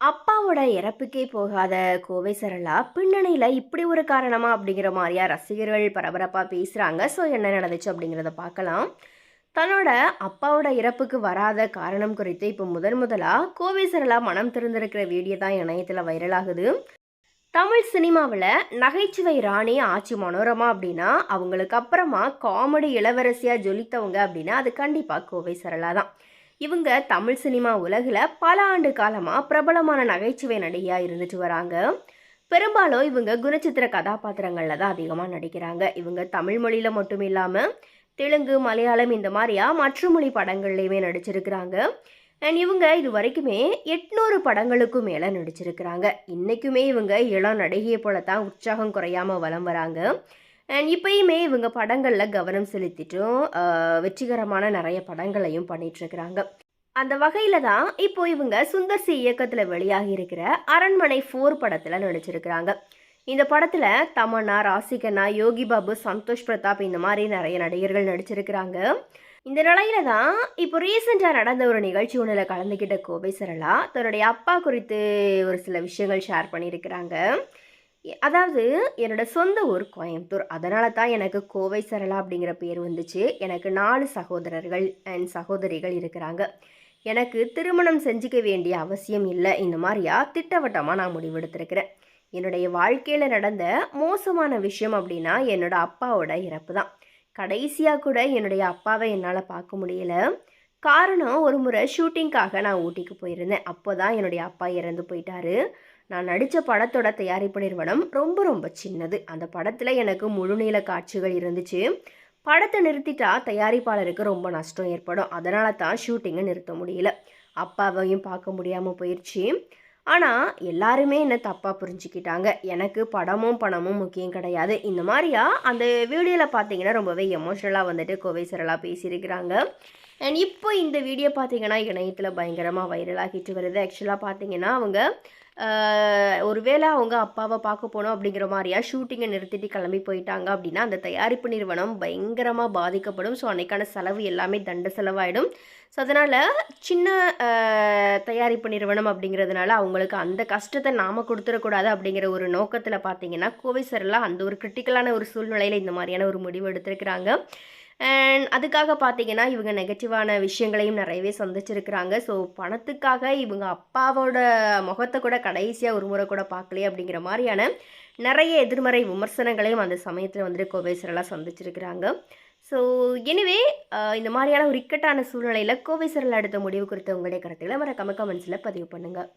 அப்பாவோட இறப்புக்கே போகாத கோவை சரளா பின்னணியில் இப்படி ஒரு காரணமா அப்படிங்கிற மாதிரியா ரசிகர்கள் பரபரப்பாக பேசுகிறாங்க ஸோ என்ன நடந்துச்சு அப்படிங்கிறத பார்க்கலாம். தன்னோட அப்பாவோட இறப்புக்கு வராத காரணம் குறித்து இப்போ முதன் முதலாக கோவை சரளா மனம் திறந்திருக்கிற வீடியோ தான் இணையத்தில் வைரலாகுது தமிழ் சினிமாவில் நகைச்சுவை ராணி ஆட்சி மனோரமா அப்படின்னா அவங்களுக்கு அப்புறமா காமெடி இளவரசியாக ஜொலித்தவங்க அப்படின்னா அது கண்டிப்பாக கோவை சரளா தான். இவங்க தமிழ் சினிமா உலகில் பல ஆண்டு காலமாக பிரபலமான நகைச்சுவை நடிகையாக இருந்துட்டு வராங்க. பெரும்பாலும் இவங்க குணச்சித்திர கதாபாத்திரங்களில் தான் அதிகமாக நடிக்கிறாங்க. இவங்க தமிழ் மொழியில் மட்டும் இல்லாமல் தெலுங்கு மலையாளம் இந்த மாதிரியா மற்ற மொழி படங்கள்லையுமே நடிச்சிருக்கிறாங்க. அண்ட் இவங்க இது வரைக்குமே எட்நூறு படங்களுக்கும் மேலே நடிச்சிருக்கிறாங்க. இன்றைக்குமே இவங்க இளம் நடிகையை போல தான் உற்சாகம் குறையாமல் வலம் வராங்க. அண்ட் இப்பயுமே இவங்க படங்களில் கவனம் செலுத்திட்டும் வெற்றிகரமான நிறைய படங்களையும் பண்ணிகிட்ருக்கிறாங்க அந்த வகையில் தான் இப்போ இவங்க சுந்தர் சி இயக்கத்தில் வெளியாகி இருக்கிற அரண்மனை ஃபோர் படத்தில் நடிச்சிருக்கிறாங்க. இந்த படத்தில் தமன்னா ராசிகண்ணா யோகி பாபு சந்தோஷ் பிரதாப் இந்த மாதிரி நிறைய நடிகர்கள் நடிச்சிருக்கிறாங்க. இந்த நிலையில தான் இப்போ ரீசெண்டாக நடந்த ஒரு நிகழ்ச்சி ஒன்றில் கலந்துக்கிட்ட கோபை சரளா தன்னுடைய அப்பா குறித்து ஒரு சில விஷயங்கள் ஷேர் பண்ணியிருக்கிறாங்க. அதாவது என்னோட சொந்த ஊர் கோயம்புத்தூர். அதனால தான் எனக்கு கோவை சரளா அப்படிங்கிற பேர் வந்துச்சு. எனக்கு நாலு சகோதரர்கள் அண்ட் சகோதரிகள் இருக்கிறாங்க. எனக்கு திருமணம் செஞ்சுக்க வேண்டிய அவசியம் இல்லை. இந்த மாதிரியா திட்டவட்டமாக நான் முடிவெடுத்திருக்கிறேன். என்னுடைய வாழ்க்கையில் நடந்த மோசமான விஷயம் அப்படின்னா என்னோட அப்பாவோட இறப்பு தான். கடைசியாக கூட என்னுடைய அப்பாவை என்னால் பார்க்க முடியல. காரணம் ஒரு முறை ஷூட்டிங்காக நான் ஊட்டிக்கு போயிருந்தேன். அப்போ தான் என்னுடைய அப்பா இறந்து போயிட்டாரு. நான் நடித்த படத்தோட தயாரிப்பு நிறுவனம் ரொம்ப ரொம்ப சின்னது. அந்த படத்தில் எனக்கு முழுநீள காட்சிகள் இருந்துச்சு. படத்தை நிறுத்திட்டா தயாரிப்பாளருக்கு ரொம்ப நஷ்டம் ஏற்படும். அதனால தான் ஷூட்டிங்கை நிறுத்த முடியல. அப்பாவையும் பார்க்க முடியாமல் போயிடுச்சு ஆனால் எல்லாருமே என்னை தப்பாக புரிஞ்சுக்கிட்டாங்க. எனக்கு படமும் பணமும் முக்கியம் கிடையாது. இந்த மாதிரியா அந்த வீடியோவில் பார்த்தீங்கன்னா ரொம்பவே எமோஷ்னலாக வந்துட்டு கோவை பேசியிருக்கிறாங்க. அண்ட் இப்போ இந்த வீடியோ பார்த்தீங்கன்னா இணையத்தில் பயங்கரமாக வைரலாகிட்டு வருது. ஆக்சுவலாக பார்த்தீங்கன்னா அவங்க ஒருவேளை அவங்க அப்பாவை பார்க்க போனோம் அப்படிங்கிற மாதிரியா? ஷூட்டிங்கை நிறுத்திட்டு கிளம்பி போயிட்டாங்க அப்படின்னா அந்த தயாரிப்பு நிறுவனம் பயங்கரமாக பாதிக்கப்படும். ஸோ அன்னைக்கான செலவு எல்லாமே தண்ட செலவாயிடும். ஸோ அதனால் சின்ன தயாரிப்பு நிறுவனம் அப்படிங்கிறதுனால அவங்களுக்கு அந்த கஷ்டத்தை நாம் கொடுத்துடக்கூடாது அப்படிங்கிற ஒரு நோக்கத்தில் பார்த்தீங்கன்னா கோவை சரலா அந்த ஒரு கிரிட்டிக்கலான ஒரு சூழ்நிலையில் இந்த மாதிரியான ஒரு முடிவு எடுத்திருக்கிறாங்க. அதுக்காக பார்த்தீங்கன்னா இவங்க நெகட்டிவான விஷயங்களையும் நிறையவே சந்திச்சிருக்கிறாங்க. ஸோ பணத்துக்காக இவங்க அப்பாவோட முகத்தை கூட கடைசியாக ஒரு முறை கூட பார்க்கலையே அப்படிங்கிற மாதிரியான நிறைய எதிர்மறை விமர்சனங்களையும் அந்த சமயத்தில் வந்துட்டு கோவேசரெல்லாம் சந்திச்சிருக்கிறாங்க. ஸோ எனிவே இந்த மாதிரியான ஒரு இக்கட்டான சூழ்நிலையில் கோவேசரில் எடுத்த முடிவு குறித்த உங்களுடைய கருத்துக்களை மறக்காம கமெண்ட்ஸில் பதிவு பண்ணுங்கள்